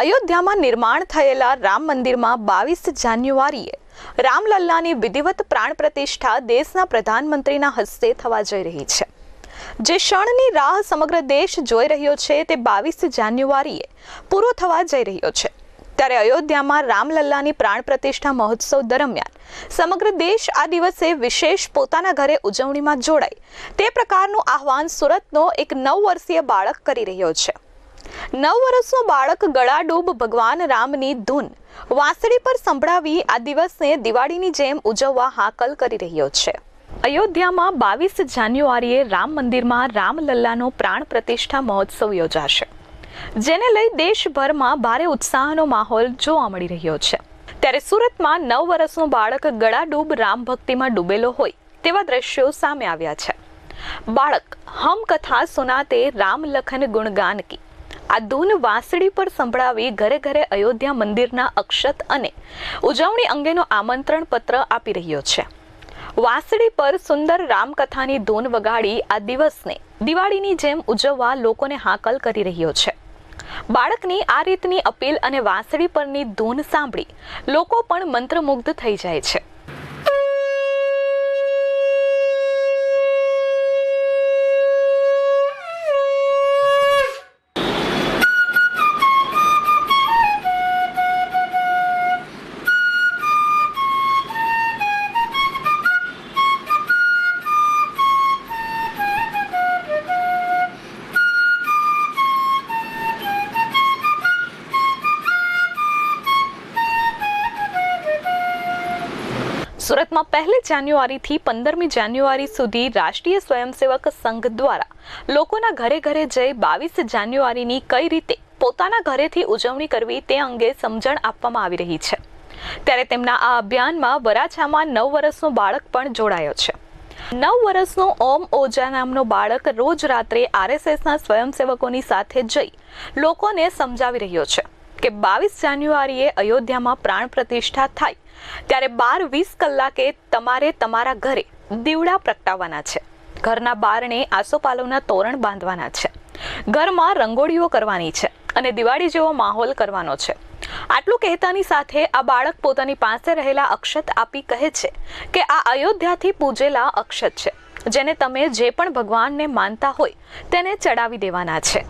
અયોધ્યામાં નિર્માણ થયેલા રામ મંદિરમાં બાવીસ જાન્યુઆરીએ રામલલ્લાની વિધિવત પ્રાણ પ્રતિષ્ઠા દેશના પ્રધાનમંત્રીના હસ્તે થવા જઈ રહી છે. જે ક્ષણની રાહ સમગ્ર દેશ જોઈ રહ્યો છે તે બાવીસ જાન્યુઆરીએ પૂરો થવા જઈ રહ્યો છે. ત્યારે અયોધ્યામાં રામલલ્લાની પ્રાણ પ્રતિષ્ઠા મહોત્સવ દરમિયાન સમગ્ર દેશ આ દિવસે વિશેષ પોતાના ઘરે ઉજવણીમાં જોડાય તે પ્રકારનું આહવાન સુરતનો એક નવ વર્ષીય બાળક કરી રહ્યો છે. નવ વર્ષનું બાળક ગળાડૂબ ભગવાન રામની ધૂન. વાંસળી પર સંભળાવી આ દિવસને દિવાળીની જેમ ઉજવવા હાકલ કરી રહ્યો છે. અયોધ્યામાં બાવીસ જાન્યુઆરીએ રામ મંદિરમાં રામલલ્લાનો પ્રાણ પ્રતિષ્ઠા મહોત્સવ યોજાશે. જેને લઈ દેશભરમાં ભારે ઉત્સાહનો માહોલ જોવા મળી રહ્યો છે. ત્યારે સુરતમાં નવ વર્ષનું બાળક ગળાડૂબ રામ ભક્તિમાં ડૂબેલો હોય તેવા દ્રશ્યો સામે આવ્યા છે. બાળક હમ કથા સુનાતે રામ લખન ગુણગાન કી. આ ધૂન વાંસળી પર સંભળાવી ઘરે ઘરે અયોધ્યા મંદિરના અક્ષત અને ઉજવણી અંગેનો આમંત્રણ પત્ર આપી રહ્યો છે. વાંસળી પર સુંદર રામકથાની ધૂન વગાડી આ દિવસને દિવાળીની જેમ ઉજવવા લોકોને હાકલ કરી રહ્યો છે. બાળકની આ રીતની અપીલ અને વાંસળી પરની ધૂન સાંભળી લોકો પણ મંત્રમુગ્ધ થઈ જાય છે. સુરતમાં પહેલી જાન્યુઆરીથી પંદરમી જાન્યુઆરી સુધી રાષ્ટ્રીય સ્વયંસેવક સંઘ દ્વારા લોકોના ઘરે ઘરે જઈ બાવીસ જાન્યુઆરીની કઈ રીતે પોતાના ઘરેથી ઉજવણી કરવી તે અંગે સમજણ આપવામાં આવી રહી છે. ત્યારે તેમના આ અભિયાનમાં વરાછામાં નવ વર્ષનો બાળક પણ જોડાયો છે. નવ વર્ષનો ઓમ ઓજા નામનો બાળક રોજ રાત્રે આરએસએસના સ્વયંસેવકોની સાથે જઈ લોકોને સમજાવી રહ્યો છે. કે બાવીસ જાન્યુઆરીએ અયોધ્યામાં પ્રાણ પ્રતિષ્ઠા થાય, ત્યારે બાર વીસ કલાકે તમારે તમારા ઘરે દીવડા પ્રગટાવવાના છે. ઘરના બારણે આસોપાલવના તોરણ બાંધવાના છે. ઘરમાં રંગોળીઓ કરવાની છે અને દિવાળી જેવો માહોલ કરવાનો છે. આટલું કહેતાની સાથે આ બાળક પોતાની પાસે રહેલા અક્ષત આપી કહે છે કે આ અયોધ્યાથી પૂજેલા અક્ષત છે, જેને તમે જે પણ ભગવાનને માનતા હોય તેને ચડાવી દેવાના છે.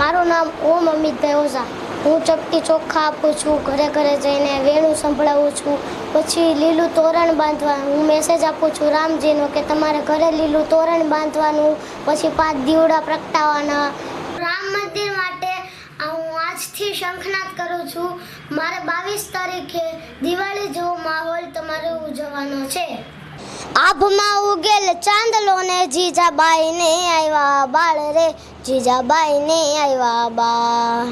મારું નામ ઓમ અમિત ઓઝા હું ચપટી ચોખ્ખા આપું છું, ઘરે ઘરે જઈને વેણું સંભળાવું છું. પછી લીલું તોરણ બાંધવાનું, હું મેસેજ આપું છું રામજીનો કે તમારે ઘરે લીલું તોરણ બાંધવાનું, પછી પાંચ દીવડા પ્રગટાવવાના રામ મંદિર માટે હું આજથી શંખનાદ કરું છું. મારે બાવીસ તારીખે દિવાળી જેવો માહોલ તમારે ઉજવવાનો છે. આભમાં ઉગેલ ચાંદલો ને જીજાબાઈ ને આવ્યા બાળ રે જીજાબાઈ ને આવ્યા બા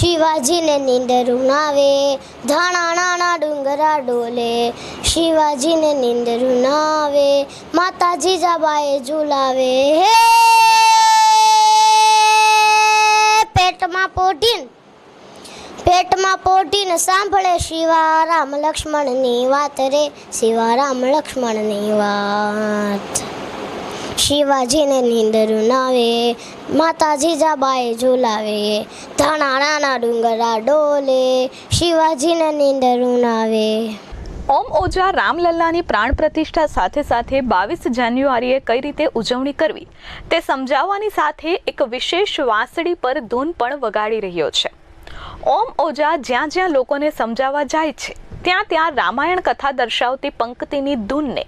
શિવાજીને નીંદરું નાવે ધાણા નાના ડુંગરા ડોલે. શિવાજીને નિંદર નાવે માતા જીજાબાએ ઝુલાવે. હે! પેટમાં પોટીન પેટમાં પોટીને સાંભળે શિવારામ લક્ષ્મણની વાત રે. શિવારામ લક્ષ્મણની વાત. શિવાજીને નીંદર ઉનાવે માતા જીજાબાઈ ઝુલાવે, ધાણા ડુંગરા ડોલે શિવાજીને નીંદર ઉનાવે. ઓમ ઓજા રામલલ્લાની પ્રાણ પ્રતિષ્ઠા સાથે સાથે બાવીસ જાન્યુઆરીએ કઈ રીતે ઉજવણી કરવી તે સમજાવવાની સાથે એક વિશેષ વાંસળી પર ધૂન પણ વગાડી રહ્યો છે. ઓમ ઓજા જ્યાં જ્યાં લોકોને સમજાવવા જાય છે ત્યાં ત્યાં રામાયણ કથા દર્શાવતી પંક્તિની ધૂનને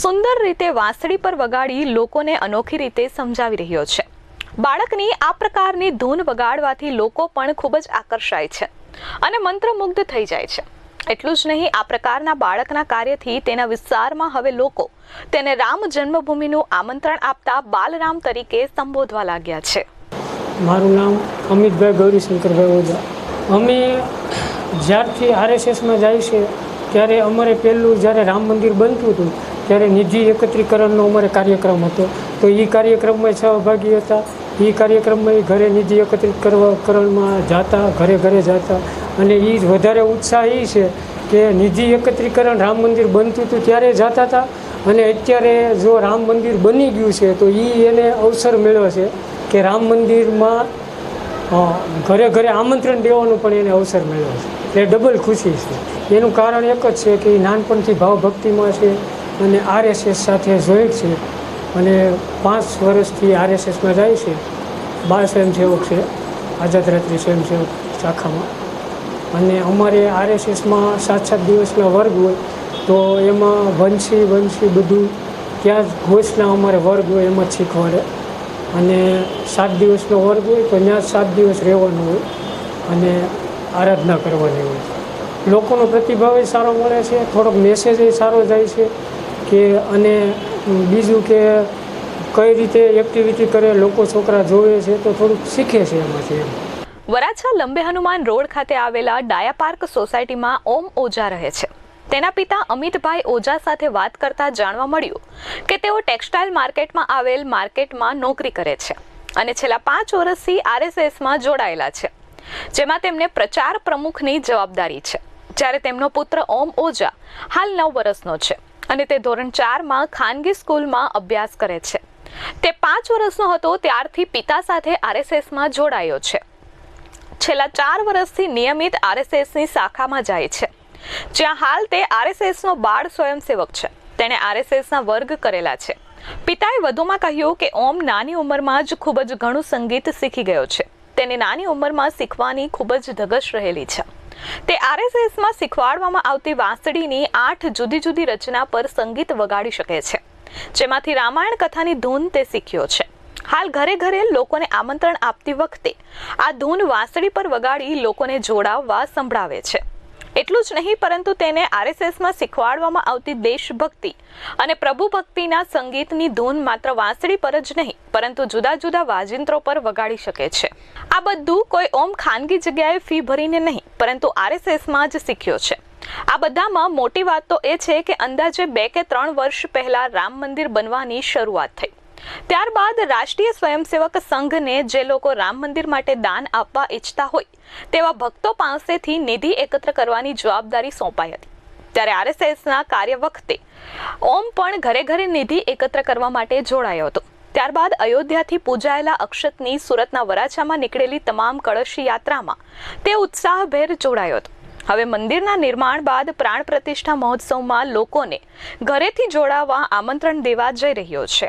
સુંદર રીતે વાંસળી પર વગાડી લોકોને અનોખી રીતે સમજાવી રહ્યો છે. બાળકની આ પ્રકારની ધૂન વગાડવાથી લોકો પણ ખૂબ જ આકર્ષાય છે અને મંત્રમુગ્ધ થઈ જાય છે. એટલું જ નહીં, આ પ્રકારના બાળકના કાર્યથી તેના વિસ્તારમાં હવે લોકો તેને રામ જન્મભૂમિનું આમંત્રણ આપતા બાલરામ તરીકે સંબોધવા લાગ્યા છે. મારું નામ અમિતભાઈ ગૌરીશંકરભાઈ ઓઝા. અમે જ્યારથી આરએસએસમાં જાય છે, ત્યારે અમારે પહેલું જ્યારે રામ મંદિર બનતું હતું, ત્યારે નિધિ એકત્રીકરણનો અમારે કાર્યક્રમ હતો. તો એ કાર્યક્રમમાં સહભાગી હતા. એ કાર્યક્રમમાં એ ઘરે નિધિ એકત્રિત કરવા કરણમાં જાતા, ઘરે ઘરે જાતા. અને એ વધારે ઉત્સાહ એ છે કે નિધિ એકત્રીકરણ રામ મંદિર બનતું હતું ત્યારે જાતા હતા. અને અત્યારે જો રામ મંદિર બની ગયું છે, તો એ એને અવસર મેળવે છે કે રામ મંદિરમાં ઘરે ઘરે આમંત્રણ દેવાનો પણ એને અવસર મળ્યો છે. એ ડબલ ખુશી છે. એનું કારણ એક જ છે કે એ નાનપણથી ભાવભક્તિમાં છે અને આરએસએસ સાથે જોઈન્ટ છે અને પાંચ વર્ષથી આરએસએસમાં જાય છે. બાળ સ્વયંસેવક છે, આઝાદ રાત્રિ સ્વયંસેવક શાખામાં. અને અમારે આરએસએસમાં સાત સાત દિવસના વર્ગ હોય તો એમાં વંશી વંશી બધું, ત્યાં જ ઘોષના અમારે વર્ગ હોય એમાં જ શીખવાડે. અને સાત દિવસનો વર્ગ હોય, તો ત્યાં સાત દિવસ રહેવાનું હોય અને આરાધના કરવાની હોય લોકોનો પ્રતિભાવ સારો મળે છે, થોડોક મેસેજ સારો જાય છે કે અને બીજું કે કઈ રીતે એક્ટિવિટી કરે, લોકો છોકરા જોવે છે, તો થોડુંક શીખે છે એમાંથી એમ. વરાછા લંબે હનુમાન રોડ ખાતે આવેલા ડાયા પાર્ક સોસાયટીમાં ઓમ ઓજા રહે છે. તેના પિતા અમિતભાઈ ઓઝા સાથે વાત કરતા જાણવા મળ્યું કે તેઓ ટેક્સટાઇલ માર્કેટમાં આવેલ માર્કેટમાં નોકરી કરે છે અને છેલ્લા પાંચ વર્ષથી આરએસએસમાં જોડાયેલા છે, જેમાં તેમને પ્રચાર પ્રમુખની જવાબદારી છે. જ્યારે તેમનો પુત્ર ઓમ ઓઝા હાલ નવ વર્ષનો છે અને તે ધોરણ ચારમાં ખાનગી સ્કૂલમાં અભ્યાસ કરે છે. તે પાંચ વર્ષનો હતો ત્યારથી પિતા સાથે આરએસએસમાં જોડાયો છે. છેલ્લા ચાર વર્ષથી નિયમિત આરએસએસની શાખામાં જાય છે. જ્યાં હાલ તે આરએસએસનો બાળ સ્વયંસેવક છે. તેણે આરએસએસના વર્ગ કરેલા છે. પિતાએ વધુમાં કહ્યું કે ઓમ નાની ઉંમરમાં જ ખૂબ જ ઘણું સંગીત શીખી ગયો છે. તેને નાની ઉંમરમાં શીખવાની ખૂબ જ ધગશ રહેલી છે. તે આરએસએસમાં શીખવાડવામાં આવતી વાંસળીની આઠ જુદી જુદી રચના પર સંગીત વગાડી શકે છે. જેમાંથી રામાયણ કથાની ધૂન તે શીખ્યો છે. હાલ ઘરે ઘરે લોકોને આમંત્રણ આપતી વખતે આ ધૂન વાંસળી પર વગાડી લોકોને જોડાવવા સંભળાવે છે. એટલું જ નહીં, પરંતુ તેને આરએસએસમાં શીખવાડવામાં આવતી દેશભક્તિ અને પ્રભુ ભક્તિના સંગીતની ધૂન માત્ર વાંસળી પર જ નહીં, પરંતુ જુદા જુદા વાજિંત્રો પર વગાડી શકે છે. આ બધું કોઈ ઓમ ખાનગી જગ્યાએ ફી ભરીને નહીં, પરંતુ આરએસએસમાં જ શીખ્યો છે. આ બધામાં મોટી વાત તો એ છે કે અંદાજે બે કે ત્રણ વર્ષ પહેલા રામ મંદિર બનવાની શરૂઆત થઈ. ત્યારબાદ રાષ્ટ્રીય સ્વયંસેવક સંઘને જે લોકો રામ મંદિર માટે દાન આપવા ઈચ્છતા હોય, તેવા ભક્તો પાસેથી નિધિ એકત્ર કરવાની જવાબદારી સોંપાઈ હતી. ત્યારે આરએસએસના કાર્ય વખતે ઓમ પણ ઘરે ઘરે નિધિ એકત્ર કરવા માટે જોડાયો હતો. ત્યારબાદ અયોધ્યાથી પૂજાયેલા અક્ષતની સુરતના વરાછામાં નીકળેલી તમામ કળશી યાત્રામાં તે ઉત્સાહભેર જોડાયો હતો. હવે મંદિરના નિર્માણ બાદ પ્રાણ પ્રતિષ્ઠા મહોત્સવમાં લોકોને ઘરેથી જોડાવા આમંત્રણ દેવા જઈ રહ્યો છે.